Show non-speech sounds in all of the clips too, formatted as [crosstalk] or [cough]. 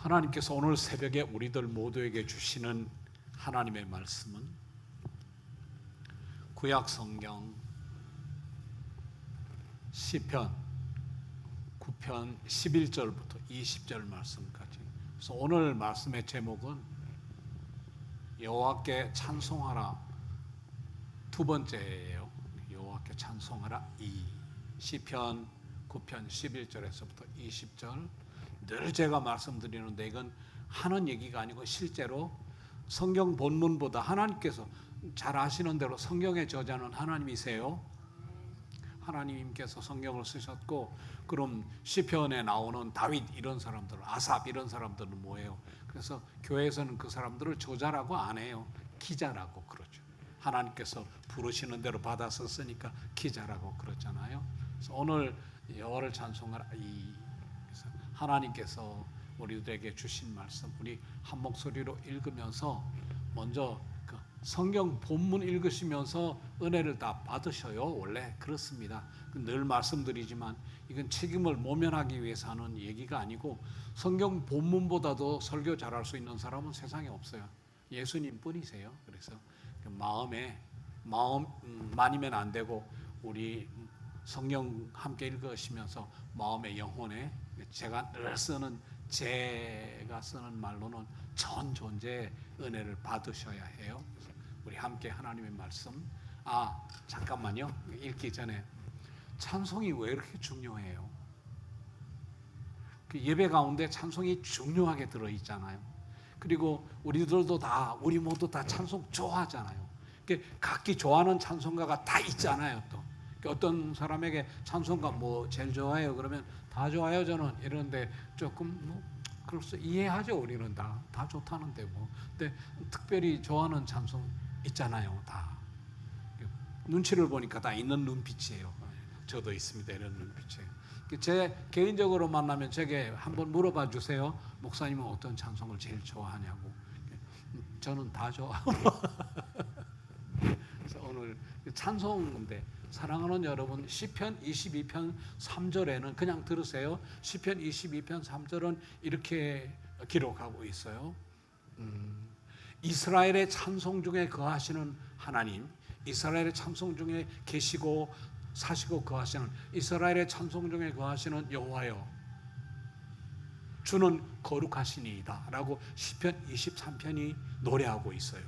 하나님께서 오늘 새벽에 우리들 모두에게 주시는 하나님의 말씀은 구약 성경 시편 9편 11절부터 20절 말씀까지. 그래서 오늘 말씀의 제목은 여호와께 찬송하라 두 번째예요. 여호와께 찬송하라 2 시편 9편 11절에서부터 20절 늘 제가 말씀드리는데 이건 하는 얘기가 아니고 실제로 성경 본문보다 하나님께서 잘 아시는 대로 성경의 저자는 하나님이세요. 하나님께서 성경을 쓰셨고 그럼 시편에 나오는 다윗 이런 사람들, 아삽 이런 사람들은 뭐예요? 그래서 교회에서는 그 사람들을 저자라고 안 해요. 기자라고 그러죠. 하나님께서 부르시는 대로 받아서 쓰니까 기자라고 그러잖아요. 그래서 오늘 여호와를 찬송하라 이 하나님께서 우리들에게 주신 말씀 우리 한 목소리로 읽으면서 먼저 그 성경 본문 읽으시면서 은혜를 다 받으셔요. 원래 그렇습니다. 늘 말씀드리지만 이건 책임을 모면하기 위해서 하는 얘기가 아니고 성경 본문보다도 설교 잘할 수 있는 사람은 세상에 없어요. 예수님 뿐이세요. 그래서 그 마음에 마음 음, 많이면 안 되고 우리 성경 함께 읽으시면서 마음의 영혼에 제가 늘 쓰는 제가 쓰는 말로는 전 존재의 은혜를 받으셔야 해요. 우리 함께 하나님의 말씀. 아 잠깐만요. 읽기 전에 찬송이 왜 이렇게 중요해요? 그 예배 가운데 찬송이 중요하게 들어 있잖아요. 그리고 우리들도 다 우리 모두 다 찬송 좋아하잖아요. 그 각기 좋아하는 찬송가가 다 있잖아요. 또그 어떤 사람에게 찬송가 뭐 제일 좋아해요? 그러면 다 좋아요 저는. 이러는데 조금 뭐 그럴수 이해하죠 우리는 다. 다 좋다는데 뭐. 근데 특별히 좋아하는 찬송 있잖아요 다. 눈치를 보니까 다 있는 눈빛이에요. 저도 있습니다 이런 눈빛이에요. 제 개인적으로 만나면 제게 한번 물어봐 주세요. 목사님은 어떤 찬송을 제일 좋아하냐고. 저는 다 좋아하고. 그래서 찬송인데 사랑하는 여러분 시편 22편 3절에는 그냥 들으세요. 시편 22편 3절은 이렇게 기록하고 있어요. 음, 이스라엘의 찬송 중에 거하시는 하나님, 이스라엘의 찬송 중에 계시고 사시고 거하시는 이스라엘의 찬송 중에 거하시는 여호와여 주는 거룩하시니이다라고 시편 23편이 노래하고 있어요.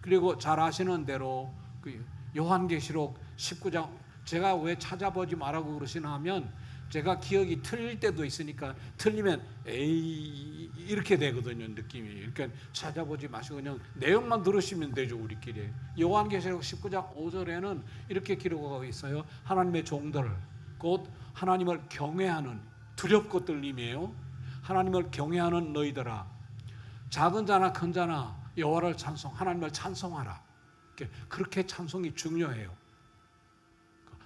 그리고 잘 아시는 대로 그 요한계시록 19장 제가 왜 찾아보지 말라고 그러시나 하면 제가 기억이 틀릴 때도 있으니까 틀리면 에이 이렇게 되거든요 느낌이. 그러니까 찾아보지 마시고 그냥 내용만 들으시면 되죠 우리끼리. 요한계시록 19장 5절에는 이렇게 기록하고 있어요. 하나님의 종들 곧 하나님을 경외하는 두렵고 떨림이에요. 하나님을 경외하는 너희들아 작은 자나 큰 자나 여호와를 찬송 하나님을 찬송하라 그렇게 찬송이 중요해요.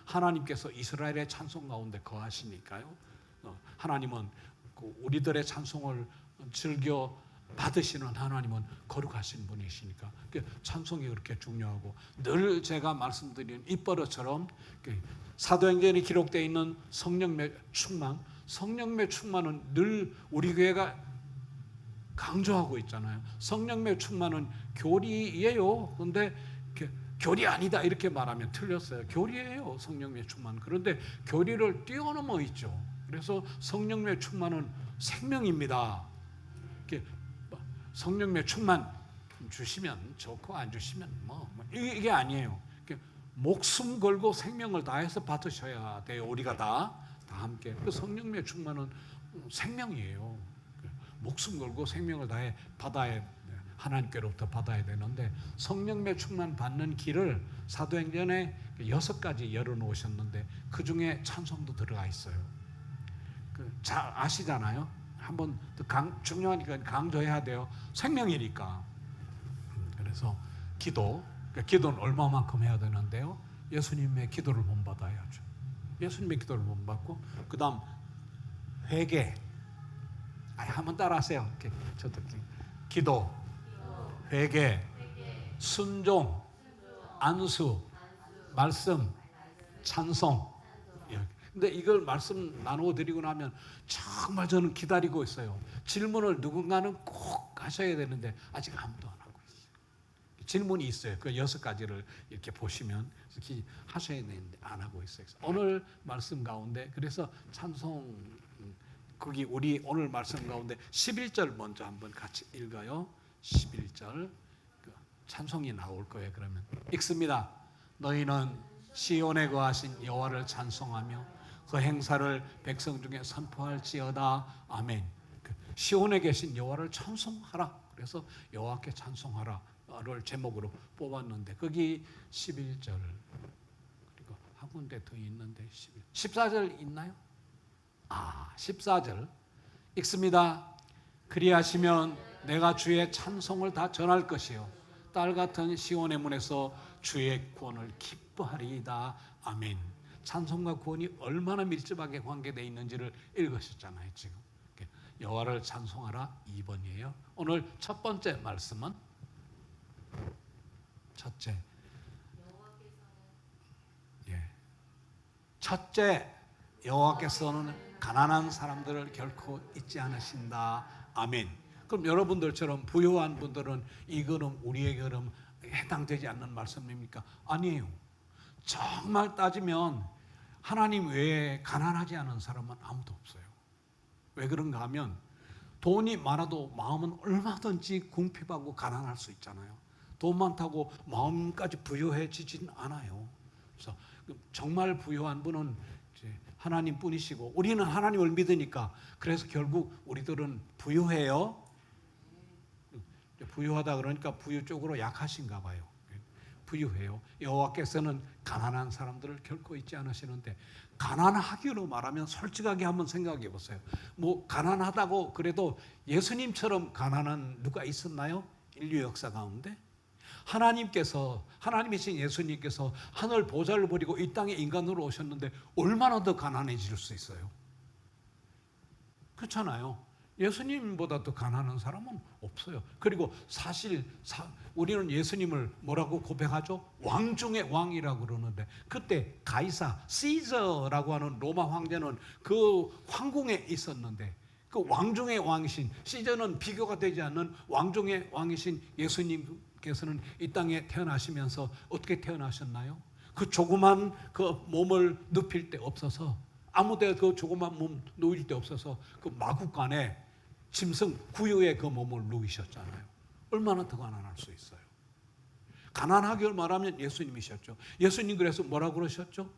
하나님께서 이스라엘의 찬송 가운데 거하시니까요. 어, 하나님은 그 우리들의 찬송을 즐겨 받으시는 하나님은 거룩하신 분이시니까 찬송이 그렇게 중요하고 늘 제가 말씀드린 입버릇처럼 사도행전에 기록되어 있는 성령의 충만, 성령의 충만은 늘 우리 교회가 강조하고 있잖아요. 성령의 충만은 교리예요. 그런데 교리 아니다 이렇게 말하면 틀렸어요. 교리예요. 성령의 충만. 그런데 교리를 뛰어넘어 있죠. 그래서 성령의 충만은 생명입니다. 성령의 충만 주시면 좋고 안 주시면 뭐, 뭐 이게 아니에요. 목숨 걸고 생명을 다해서 받으셔야 돼요. 우리가 다, 다 함께. 그 성령의 충만은 생명이에요. 목숨 걸고 생명을 다해 받아야 하나님께로부터 받아야 되는데 성령의 충만 받는 길을 사도행전에 여섯 가지 열어놓으셨는데 그 중에 찬송도 들어가 있어요. 그잘 아시잖아요. 한번 강, 중요하니까 강조해야 돼요. 생명이니까. 그래서 기도, 그러니까 기도는 얼마만큼 해야 되는데요. 예수님의 기도를 본받아야죠. 예수님의 기도를 본받고 그 다음 회개. 아, 한번 따라하세요. 저도 기도, 회개, 순종, 안수, 말씀, 찬송. 근데 이걸 말씀 나누어 드리고 나면 정말 저는 기다리고 있어요. 질문을 누군가는 꼭 하셔야 되는데 아직 아무도 안 하고 있어요. 질문이 있어요. 그 여섯 가지를 이렇게 보시면 하셔야 되는데 안 하고 있어요. 오늘 말씀 가운데 그래서 찬송 음, 거기 우리 오늘 말씀 가운데 11절 먼저 한번 같이 읽어요. 11절 그 찬송이 나올 거예요. 그러면 읽습니다. 너희는 시온에 거하신 여호와를 찬송하며 그 행사를 백성 중에 선포할지어다. 아멘. 그 시온에 계신 여호와를 찬송하라. 그래서 여호와께 찬송하라를 제목으로 뽑았는데 거기 11절 그리고 한 군데 더 있는데 11, 14절 있나요? 아, 14절 읽습니다. 그리하시면 내가 주의 찬송을 다 전할 것이요 딸 같은 시온의 문에서 주의 구원을 기뻐하리이다. 아멘. 찬송과 구원이 얼마나 밀접하게 관계되어 있는지를 읽으셨잖아요, 지금. 여호와를 찬송하라 2번이에요. 오늘 첫 번째 말씀은 첫째 예. 첫째 여호와께서는 가난한 사람들을 결코 잊지 않으신다. 아멘. 그럼 여러분들처럼 부유한 분들은 이거는 우리에게 그럼 해당되지 않는 말씀입니까? 아니에요. 정말 따지면 하나님 외에 가난하지 않은 사람은 아무도 없어요. 왜 그런가 하면 돈이 많아도 마음은 얼마든지 궁핍하고 가난할 수 있잖아요. 돈 많다고 마음까지 부유해지진 않아요. 그래서 정말 부유한 분은 하나님 뿐이시고 우리는 하나님을 믿으니까 그래서 결국 우리들은 부유해요. 부유하다 그러니까 부유 쪽으로 약하신가 봐요. 부유해요. 여호와께서는 가난한 사람들을 결코 잊지 않으시는데 가난하기로 말하면 솔직하게 한번 생각해 보세요. 뭐 가난하다고 그래도 예수님처럼 가난한 누가 있었나요? 인류 역사 가운데 하나님께서 하나님이신 예수님께서 하늘 보좌를 버리고 이 땅에 인간으로 오셨는데 얼마나 더 가난해질 수 있어요? 그렇잖아요. 예수님보다 더 가난한 사람은 없어요. 그리고 사실 사, 우리는 예수님을 뭐라고 고백하죠? 왕 중의 왕이라고 그러는데 그때 가이사 시저라고 하는 로마 황제는 그 황궁에 있었는데 그 왕 중의 왕이신 시저는 비교가 되지 않는 왕 중의 왕이신 예수님 께서는 이 땅에 태어나시면서 어떻게 태어나셨나요? 그 조그만 그 몸을 눕힐 데 없어서 아무데 그 조그만 몸 누일 데 없어서 그 마국간에 짐승 구유에 그 몸을 누이셨잖아요. 얼마나 더 가난할 수 있어요. 가난하게 말하면 예수님이셨죠. 예수님 그래서 뭐라 그러셨죠?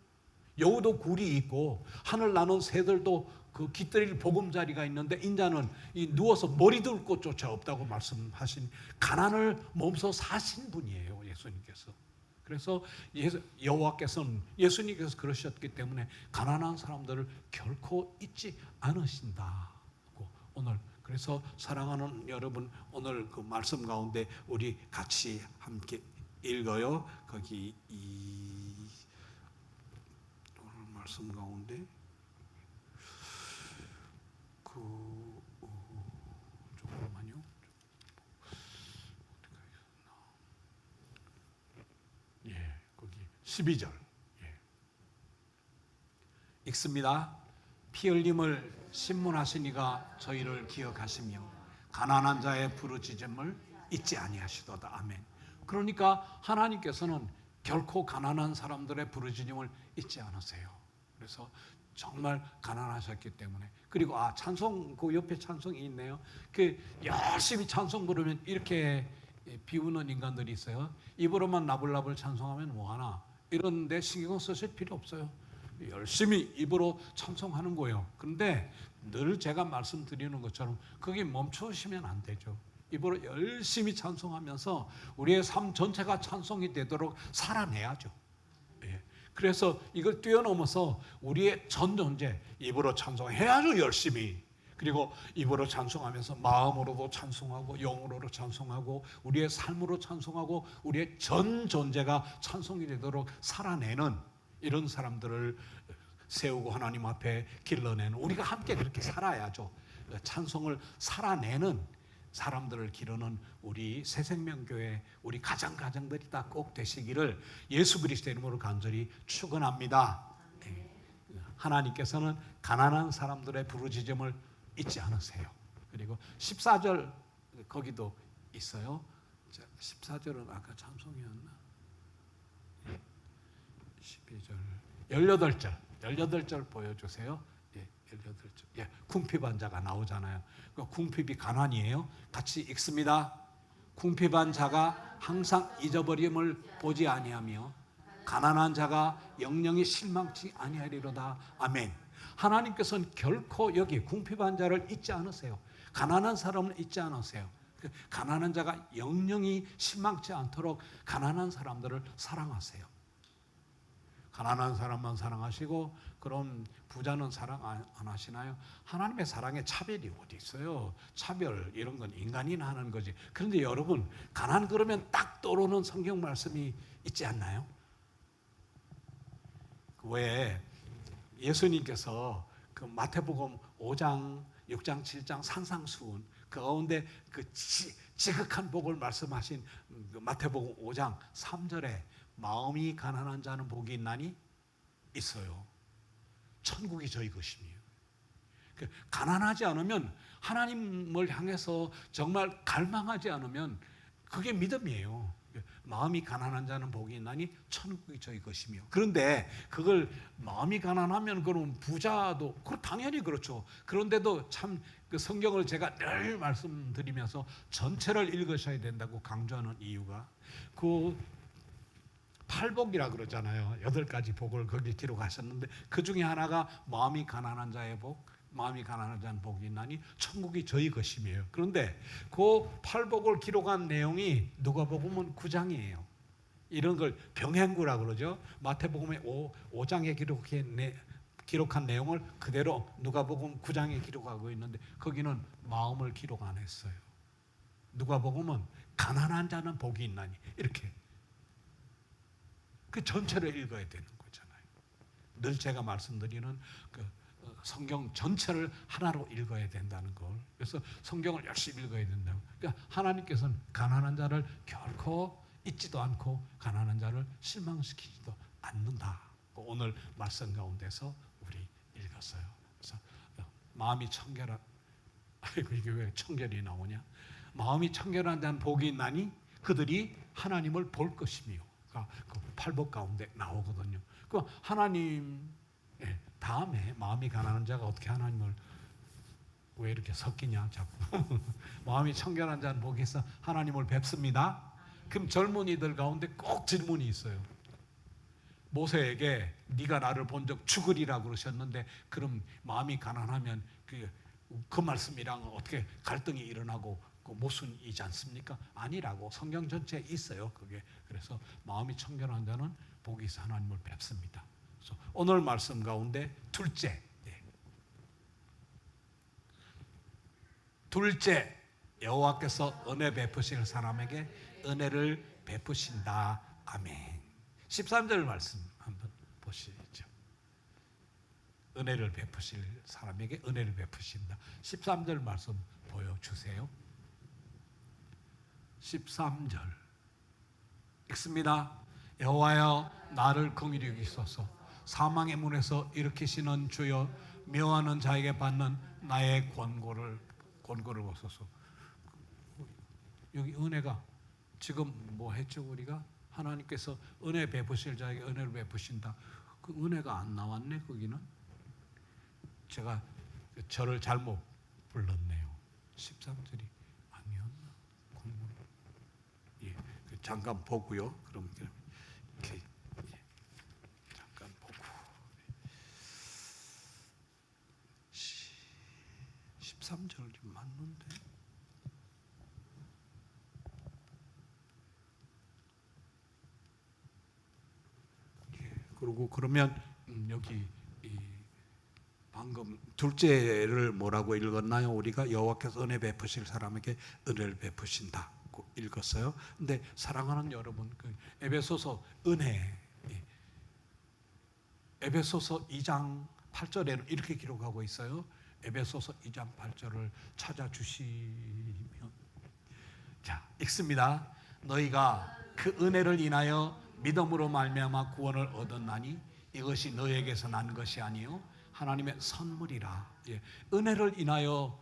여우도 굴이 있고 하늘 나는 새들도 그 깃들일 보금자리가 있는데 인자는 이 누워서 머리 들 곳조차 없다고 말씀하신 가난을 몸소 사신 분이에요 예수님께서. 그래서 예수, 여호와께서는 예수님께서 그러셨기 때문에 가난한 사람들을 결코 잊지 않으신다고 오늘 그래서 사랑하는 여러분 오늘 그 말씀 가운데 우리 같이 함께 읽어요. 거기 이 말씀 가운데 그 어, 잠깐만요. 예, 거기 12절. 예. 읽습니다. 피 흘림을 신문하시니가 저희를 기억하시며 가난한 자의 부르짖음을 잊지 아니하시도다. 아멘. 그러니까 하나님께서는 결코 가난한 사람들의 부르짖음을 잊지 않으세요. 그래서 정말 가난하셨기 때문에 그리고 아 찬송 그 옆에 찬송이 있네요. 그 열심히 찬송 부르면 이렇게 비우는 인간들이 있어요. 입으로만 나불나불 찬송하면 뭐하나 이런데 신경 쓰실 필요 없어요. 열심히 입으로 찬송하는 거예요. 그런데 늘 제가 말씀드리는 것처럼 거기 멈추시면 안 되죠. 입으로 열심히 찬송하면서 우리의 삶 전체가 찬송이 되도록 살아내야죠. 예. 그래서 이걸 뛰어넘어서 우리의 전 존재 입으로 찬송해야죠 열심히. 그리고 입으로 찬송하면서 마음으로도 찬송하고 영으로도 찬송하고 우리의 삶으로 찬송하고 우리의 전 존재가 찬송이 되도록 살아내는 이런 사람들을 세우고 하나님 앞에 길러내는 우리가 함께 그렇게 살아야죠. 찬송을 살아내는 사람들을 기르는 우리 새생명교회 우리 가장 가정들이 다 꼭 되시기를 예수 그리스도 이름으로 간절히 축원합니다. 네. 하나님께서는 가난한 사람들의 부르짖음을 잊지 않으세요. 그리고 14절 거기도 있어요. 자, 14절은 아까 찬송이었나? 12절, 18절, 18절 보여주세요. 예, 18절. 예, 궁핍한 자가 나오잖아요. 그 궁핍이 가난이에요. 같이 읽습니다. 궁핍한 자가 항상 잊어버림을 보지 아니하며 가난한 자가 영영이 실망치 아니하리로다. 아멘. 하나님께서는 결코 여기 궁핍한 자를 잊지 않으세요. 가난한 사람을 잊지 않으세요. 그 가난한 자가 영영이 실망치 않도록 가난한 사람들을 사랑하세요. 가난한 사람만 사랑하시고 그럼 부자는 사랑 안, 안 하시나요? 하나님의 사랑에 차별이 어디 있어요? 차별 이런 건 인간이 하는 거지. 그런데 여러분 가난 그러면 딱 떠오르는 성경 말씀이 있지 않나요? 왜 예수님께서 그 마태복음 5장, 6장, 7장 산상수훈 그 가운데 그 지, 지극한 복을 말씀하신 그 마태복음 5장 3절에 마음이 가난한 자는 복이 있나니 있어요. 천국이 저희 것이며. 그 가난하지 않으면 하나님을 향해서 정말 갈망하지 않으면 그게 믿음이에요. 마음이 가난한 자는 복이 있나니 천국이 저희 것이며. 그런데 그걸 마음이 가난하면 그럼 부자도 그 당연히 그렇죠. 그런데도 참 그 성경을 제가 늘 말씀드리면서 전체를 읽으셔야 된다고 강조하는 이유가 그 팔복이라 그러잖아요. 여덟 가지 복을 거기 기록하셨는데 그 중에 하나가 마음이 가난한 자의 복, 마음이 가난한 자는 복이 있나니 천국이 저희 것이며 그런데 그 팔복을 기록한 내용이 누가복음은 9장이에요. 이런 걸 병행구라 그러죠. 마태복음의 5, 5장에 기록한, 내, 기록한 내용을 그대로 누가복음 9장에 기록하고 있는데 거기는 마음을 기록 안 했어요. 누가복음은 가난한 자는 복이 있나니 이렇게 그 전체를 읽어야 되는 거잖아요. 늘 제가 말씀드리는 그 어, 성경 전체를 하나로 읽어야 된다는 걸. 그래서 성경을 열심히 읽어야 된다고. 그러니까 하나님께서는 가난한 자를 결코 잊지도 않고 가난한 자를 실망시키지도 않는다. 그 오늘 말씀 가운데서 우리 읽었어요. 그래서 어, 마음이 청결한 [laughs] 아이고 이게 왜 청결이 나오냐? 마음이 청결한 자는 복이 있나니 그들이 하나님을 볼 것이며 그 팔복 가운데 나오거든요. 그 하나님 예, 다음에 마음이 가난한 자가 어떻게 하나님을 왜 이렇게 섞이냐 자꾸 [laughs] 마음이 청결한 자는 있어 하나님을 뵙습니다. 그럼 젊은이들 가운데 꼭 질문이 있어요. 모세에게 네가 나를 본 적 죽으리라 그러셨는데 그럼 마음이 가난하면 그, 그 말씀이랑 어떻게 갈등이 일어나고 그 모순이지 않습니까? 아니라고 성경 전체에 있어요. 그게 그래서 마음이 청결한 자는 복이 있어 하나님을 뵙습니다. 그래서 오늘 말씀 가운데 둘째, 예. 둘째 여호와께서 은혜 베푸실 사람에게 은혜를 베푸신다. 아멘. 13절 말씀 한번 보시죠. 은혜를 베푸실 사람에게 은혜를 베푸신다. 13절 말씀 보여주세요. 13절 읽습니다. 여호와여 나를 긍휼히 여기소서 사망의 문에서 일으키시는 주여 묘하는 자에게 받는 나의 권고를 권고를 보소서. 여기 은혜가 지금 뭐 했죠 우리가 하나님께서 은혜 베푸실 자에게 은혜를 베푸신다. 그 은혜가 안 나왔네 거기는. 제가 저를 잘못 불렀네요. 13절이 아니었나? 공부. 예, 그 잠깐 보고요. 그럼 이렇게 예, 잠깐 보고. 13절이 맞는데. 예, 그리고 그러면 음, 여기 이 방금 둘째를 뭐라고 읽었나요? 우리가 여호와께서 은혜 베푸실 사람에게 은혜를 베푸신다고 읽었어요. 근데 사랑하는 여러분, 그 에베소서 은혜 예. 에베소서 2장 8절에는 이렇게 기록하고 있어요. 에베소서 2장 8절을 찾아주시면 자 읽습니다. 너희가 그 은혜를 인하여 믿음으로 말미암아 구원을 얻었나니 이것이 너에게서 난 것이 아니요 하나님의 선물이라. 예. 은혜를 인하여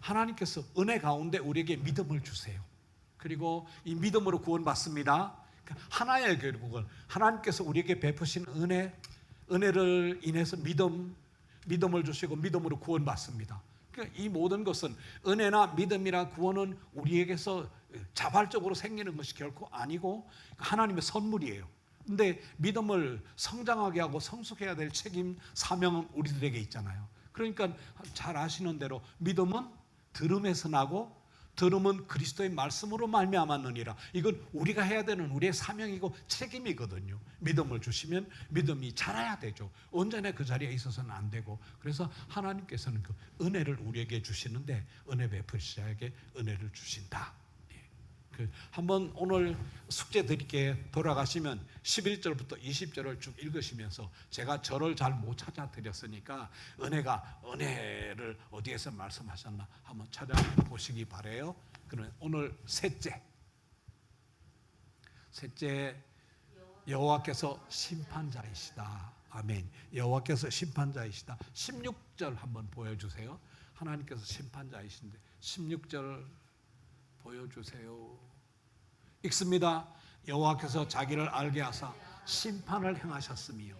하나님께서 은혜 가운데 우리에게 믿음을 주세요. 그리고 이 믿음으로 구원받습니다. 그러니까 하나의 결국은 하나님께서 우리에게 베푸신 은혜, 은혜를 인해서 믿음, 믿음을 주시고 믿음으로 구원받습니다. 그러니까 이 모든 것은 은혜나 믿음이나 구원은 우리에게서 자발적으로 생기는 것이 결코 아니고 하나님의 선물이에요. 근데 믿음을 성장하게 하고 성숙해야 될 책임, 사명은 우리들에게 있잖아요. 그러니까 잘 아시는 대로 믿음은 들음에서 나고 들음은 그리스도의 말씀으로 말미암았느니라. 이건 우리가 해야 되는 우리의 사명이고 책임이거든요. 믿음을 주시면 믿음이 자라야 되죠. 언제나 그 자리에 있어서는 안 되고 그래서 하나님께서는 그 은혜를 우리에게 주시는데 은혜 베푸시자에게 은혜를 주신다. 예. 그 한번 오늘 숙제 드릴게 돌아가시면 11절부터 20절을 쭉 읽으시면서 제가 저를 잘 못 찾아 드렸으니까 은혜가 은혜를 어디에서 말씀하셨나 한번 찾아 보시기 바래요. 그러면 오늘 셋째 셋째 여호와께서 심판자이시다. 아멘. 여호와께서 심판자이시다. 16절 한번 보여 주세요. 하나님께서 심판자이신데 16절 보여 주세요. 읽습니다. 여호와께서 자기를 알게 하사 심판을 행하셨으며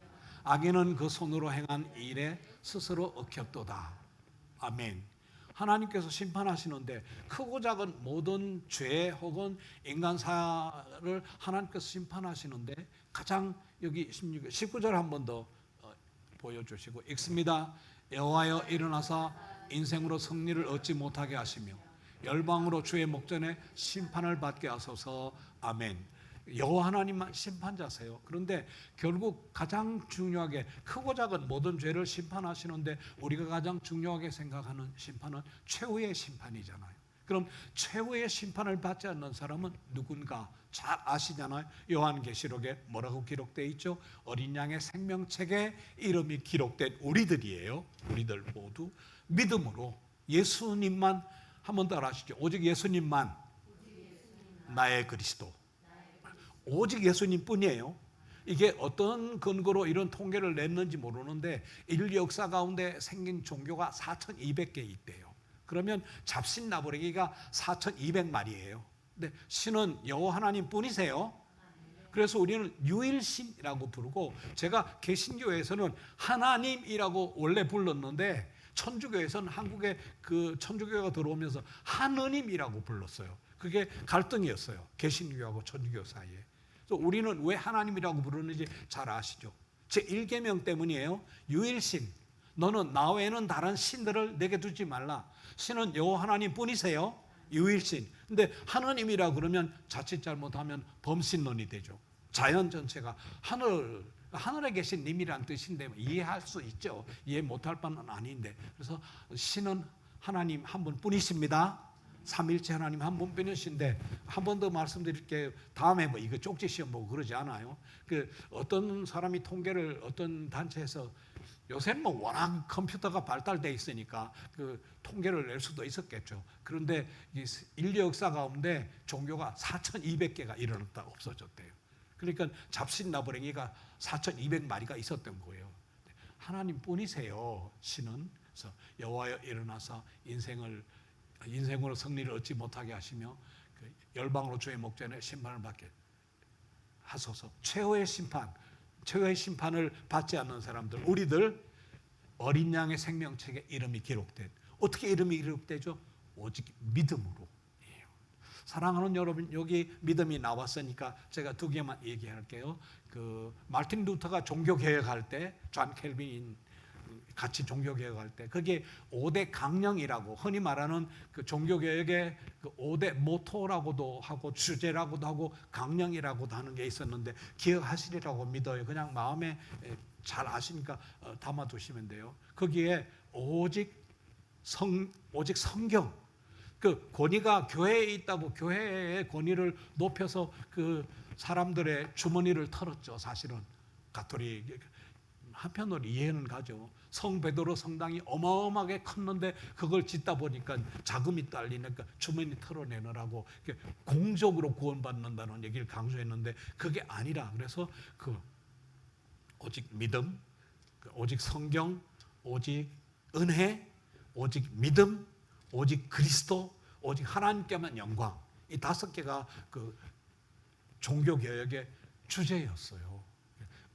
악인은 그 손으로 행한 일에 스스로 얽혔도다. 아멘. 하나님께서 심판하시는데 크고 작은 모든 죄 혹은 인간사를 하나님께서 심판하시는데 가장 여기 16, 19절 한 번더 어, 보여주시고 읽습니다. 여호와여 일어나사 인생으로 승리를 얻지 못하게 하시며 열방으로 주의 목전에 심판을 받게 하소서 아멘. 여호와 하나님만 심판자세요. 그런데 결국 가장 중요하게 크고 작은 모든 죄를 심판하시는데 우리가 가장 중요하게 생각하는 심판은 최후의 심판이잖아요. 그럼 최후의 심판을 받지 않는 사람은 누군가 잘 아시잖아요. 요한계시록에 뭐라고 기록되어 있죠? 어린 양의 생명책에 이름이 기록된 우리들이에요. 우리들 모두 믿음으로 예수님만 한번더 하시죠. 오직 예수님만 나의 그리스도. 오직 예수님뿐이에요. 이게 어떤 근거로 이런 통계를 냈는지 모르는데 인류 역사 가운데 생긴 종교가 4,200개 있대요. 그러면 잡신 나부레기가 4,200마리예요. 근데 신은 여호와 하나님 뿐이세요. 그래서 우리는 유일신이라고 부르고 제가 개신교에서는 하나님이라고 원래 불렀는데 천주교에서는 한국에 그 천주교가 들어오면서 하느님이라고 불렀어요. 그게 갈등이었어요. 개신교하고 천주교 사이에. 그래서 우리는 왜 하나님이라고 부르는지 잘 아시죠? 제 1계명 때문이에요. 유일신. 너는 나 외에는 다른 신들을 내게 두지 말라. 신은 여호와 하나님 뿐이세요. 유일신. 근데 하나님이라 그러면 자칫 잘못하면 범신론이 되죠. 자연 전체가 하늘 하늘에 계신 님이란 뜻인데 이해할 수 있죠. 이해 못할 바는 아닌데. 그래서 신은 하나님 한 분뿐이십니다. 삼일체 하나님 한 분뿐이신데 한 번 더 말씀드릴게요. 다음에 뭐 이거 쪽지 시험 보고 그러지 않아요. 그 어떤 사람이 통계를 어떤 단체에서 요새는 뭐 워낙 컴퓨터가 발달돼 있으니까 그 통계를 낼 수도 있었겠죠. 그런데 인류 역사 가운데 종교가 4,200개가 일어났다 없어졌대요. 그러니까 잡신 나부랭이가 4,200마리가 있었던 거예요. 하나님 뿐이세요. 신은 그래서 여호와여 일어나서 인생을 인생으로 승리를 얻지 못하게 하시며 그 열방으로 주의 목전에 심판을 받게 하소서. 최후의 심판, 최후의 심판을 받지 않는 사람들, 우리들 어린 양의 생명책에 이름이 기록된 어떻게 이름이 기록되죠? 오직 믿음으로. 사랑하는 여러분 여기 믿음이 나왔으니까 제가 두 개만 얘기할게요. 그 마틴 루터가 종교 개혁할 때 존 켈빈 같이 종교 개혁할 때 그게 5대 강령이라고 흔히 말하는 그 종교 개혁의 그 5대 모토라고도 하고 주제라고도 하고 강령이라고도 하는 게 있었는데 기억하시리라고 믿어요. 그냥 마음에 잘 아시니까 어, 담아 두시면 돼요. 거기에 오직 성 오직 성경 그 권위가 교회에 있다고 교회의 권위를 높여서 그 사람들의 주머니를 털었죠. 사실은 가톨릭 한편으로 이해는 가죠. 성 베드로 성당이 어마어마하게 컸는데 그걸 짓다 보니까 자금이 딸리니까 주머니 털어내느라고 공적으로 구원받는다는 얘기를 강조했는데 그게 아니라 그래서 그 오직 믿음, 그 오직 성경, 오직 은혜, 오직 믿음, 오직 그리스도, 오직 하나님께만 영광. 이 다섯 개가 그 종교 개혁의 주제였어요.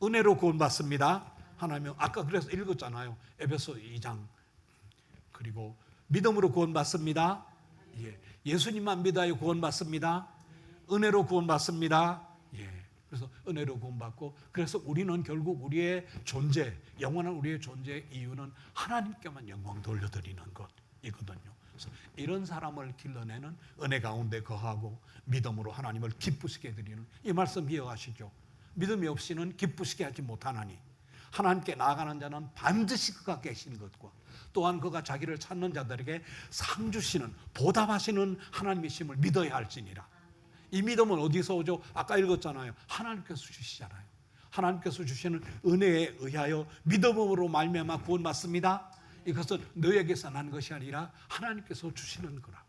은혜로 구원받습니다. 하나님 아까 그래서 읽었잖아요. 에베소 2장. 그리고 믿음으로 구원받습니다. 예. 예수님만 믿어야 구원받습니다. 은혜로 구원받습니다. 예. 그래서 은혜로 구원받고 그래서 우리는 결국 우리의 존재, 영원한 우리의 존재의 이유는 하나님께만 영광 돌려드리는 것이거든요. 그래서 이런 사람을 길러내는 은혜 가운데 거하고 믿음으로 하나님을 기쁘시게 드리는 이 말씀 기억하시죠? 믿음이 없이는 기쁘시게 하지 못하나니 하나님께 나아가는 자는 반드시 그가 계시는 것과 또한 그가 자기를 찾는 자들에게 상 주시는 보답하시는 하나님이심을 믿어야 할지니라. 이 믿음은 어디서 오죠? 아까 읽었잖아요. 하나님께서 주시잖아요. 하나님께서 주시는 은혜에 의하여 믿음으로 말미암아 구원 받습니다. 이것은 너에게서 난 것이 아니라 하나님께서 주시는 거라.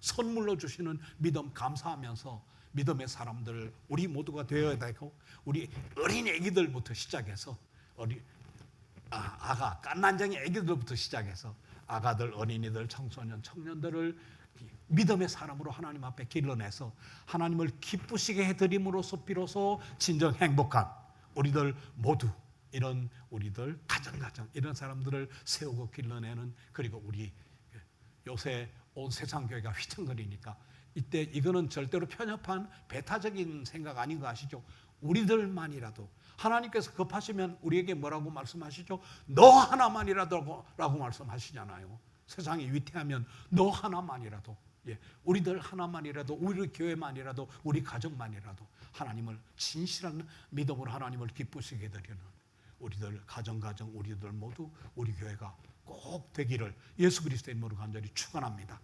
선물로 주시는 믿음 감사하면서 믿음의 사람들 우리 모두가 되어야 되고 우리 어린 애기들부터 시작해서 어리 아, 아가 깐난쟁이 애기들부터 시작해서 아가들 어린이들 청소년 청년들을 믿음의 사람으로 하나님 앞에 길러내서 하나님을 기쁘시게 해드림으로써 비로소 진정 행복한 우리들 모두 이런 우리들 가정 가정 이런 사람들을 세우고 길러내는 그리고 우리 요새 온 세상 교회가 휘청거리니까 이때 이거는 절대로 편협한 배타적인 생각 아닌 거 아시죠? 우리들만이라도 하나님께서 급하시면 우리에게 뭐라고 말씀하시죠? 너 하나만이라도 라고 말씀하시잖아요. 세상이 위태하면 너 하나만이라도 예, 우리들 하나만이라도 우리 교회만이라도 우리 가정만이라도 하나님을 진실한 믿음으로 하나님을 기쁘시게 드리는 우리들 가정 가정 우리들 모두 우리 교회가 꼭 되기를 예수 그리스도의 이름으로 간절히 축원합니다.